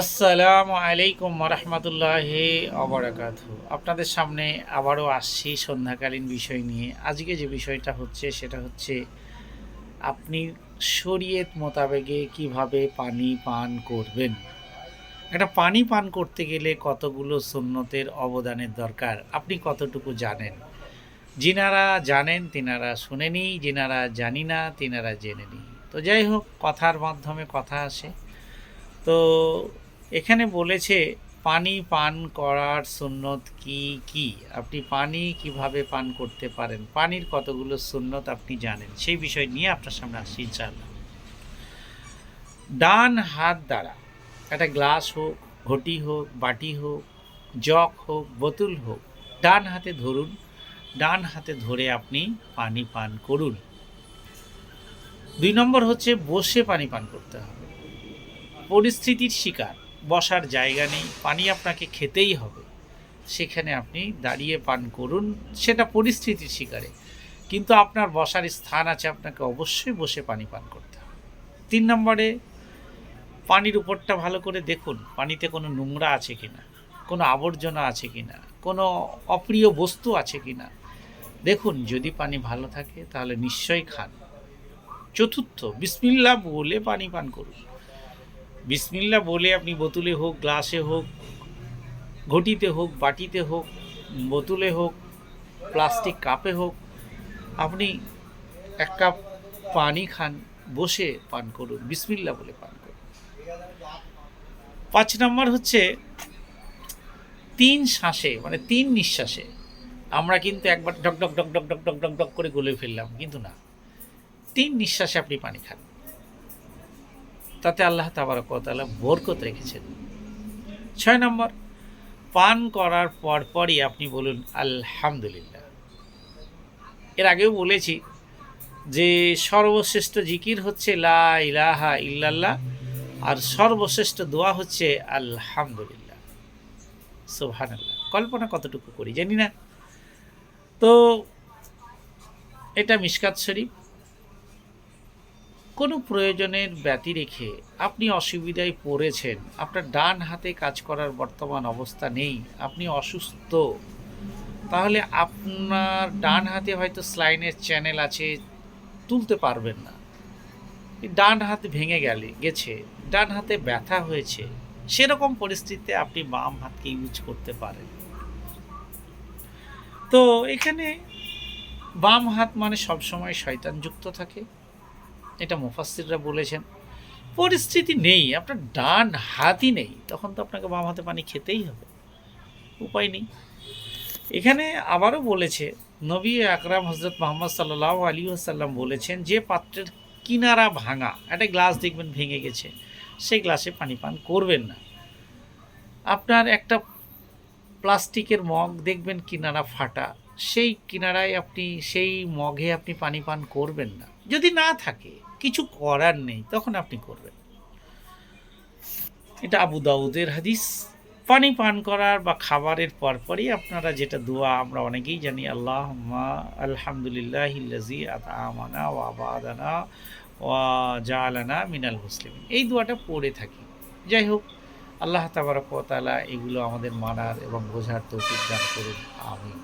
আসসালামু আলাইকুম রহমতুল্লাহ অবরাকাত আপনাদের সামনে আবারও আসছি সন্ধ্যাকালীন বিষয় নিয়ে। আজকে যে বিষয়টা হচ্ছে, সেটা হচ্ছে আপনি শরীয়ত মোতাবেকে কীভাবে পানি পান করবেন? একটা পানি পান করতে গেলে কতগুলো সুন্নতের অবদানের দরকার? আপনি কতটুকু জানেন? যিনারা জানেন, তিনারা শুনেনি, যিনারা জানি না, তিনারা জেনে নি তো যাই হোক, কথার মাধ্যমে কথা আসে। তো এখানে বলেছে, পানি পান করার সুন্নত কি কি? আপনি পানি কীভাবে পান করতে পারেন? পানির কতগুলো সুন্নত আপনি জানেন? সেই বিষয় নিয়ে আপনার সামনে আসছি, ইনশাআল্লাহ। ডান হাত দ্বারা, একটা গ্লাস হোক, ঘটি হোক, বাটি হোক, জগ হোক, বোতল হোক, ডান হাতে ধরুন, ডান হাতে ধরে আপনি পানি পান করুন। দুই নম্বর হচ্ছে, বসে পানি পান করতে হবে। পরিস্থিতির শিকার। বসার জায়গা নেই, পানি আপনাকে খেতেই হবে। সেখানে আপনি দাঁড়িয়ে পান করুন, সেটা পরিস্থিতির শিকারে। কিন্তু আপনার বসার স্থান আছে, আপনাকে অবশ্যই বসে পানি পান করতে হবে। তিন নম্বরে, পানির উপরটা ভালো করে দেখুন, পানিতে কোনো নোংরা আছে কি না কোনো আবর্জনা আছে কি না কোনো অপ্রিয় বস্তু আছে কি না দেখুন, যদি পানি ভালো থাকে, তাহলে নিশ্চয়ই খান। চতুর্থ বিসমিল্লা বলে পানি পান করুন। বিসমিল্লা বলে আপনি বোতলে হোক, গ্লাসে হোক, ঘটিতে হোক, বাটিতে হোক, বোতলে হোক, প্লাস্টিক কাপে হোক, আপনি এক কাপ পানি খান, বসে পান করুন বিসমিল্লা বলে পান করুন। পাঁচ নম্বর হচ্ছে, তিন শ্বাসে মানে তিন নিঃশ্বাসে, আমরা কিন্তু একবার ডক ডক ডক ডক ডক ডক ডক করে গলে ফেললাম, কিন্তু না। তিন নিঃশ্বাসে আপনি পানি খান। তাতে আল্লাহ তাবারকতালা বরকত রেখেছেন। ছয় নম্বর, পান করার পরপরই আপনি বলুন আলহামদুলিল্লাহ। এর আগেও বলেছি যে সর্বশ্রেষ্ঠ জিকির হচ্ছে লা ইলাহা ইল্লাল্লাহ আর সর্বশ্রেষ্ঠ দোয়া হচ্ছে আলহামদুলিল্লাহ। সুবহানাল্লাহ। কল্পনা কতটুকু করি জানি না। তো এটা মিসকাত শরীফ। কোনো প্রয়োজনের ব্যতি রেখে আপনি অসুবিধায় পড়েছেন, আপনার ডান হাতে কাজ করার বর্তমান অবস্থা নেই, আপনি অসুস্থ, তাহলে আপনার ডান হাতে হয়তো স্লাইনের চ্যানেল আছে, তুলতে পারবেন না। ডান হাত ভেঙে গেলে, গেছে, ডান হাতে ব্যথা হয়েছে, সেরকম পরিস্থিতিতে আপনি বাম হাতকে ইউজ করতে পারেন। তো এখানে বাম হাত মানে সবসময় শয়তানযুক্ত থাকে এটা মুফাসিররা বলেছেন। পরিস্থিতি নেই, আপনার ডান হাতই নেই, তখন তো আপনাকে বাম হাতে পানি খেতেই হবে। উপায় নেই। এখানে আবারও বলেছে, নবী আকরাম হজরত মোহাম্মদ সাল্লাহ আলী আসাল্লাম বলেছেন, যে পাত্রের কিনারা ভাঙা, একটা গ্লাস দেখবেন ভেঙে গেছে, সেই গ্লাসে পানি পান করবেন না। আপনার একটা প্লাস্টিকের মগ দেখবেন কিনারা ফাটা, সেই কিনারায় আপনি, সেই মগে আপনি পানি পান করবেন না। যদি না থাকে, কিছু করার নেই, তখন আপনি করবেন। এটা আবু দাউদের হাদিস। পানি পান করার বা খাবারের পরপরই আপনারা যেটা দোয়া আমরা অনেকেই জানি আল্লাহ আলহামদুলিল্লাহ ইল্লাজি আমানা ওয়া আবাদানা ওয়া জালানা মিনাল মুসলিম এই দোয়াটা পড়ে থাকি। যাই হোক, আল্লাহ তাবারক ওয়া তাআলা এগুলো আমাদের মানার এবং বোঝার তৌফিক দান করুন। আমিন।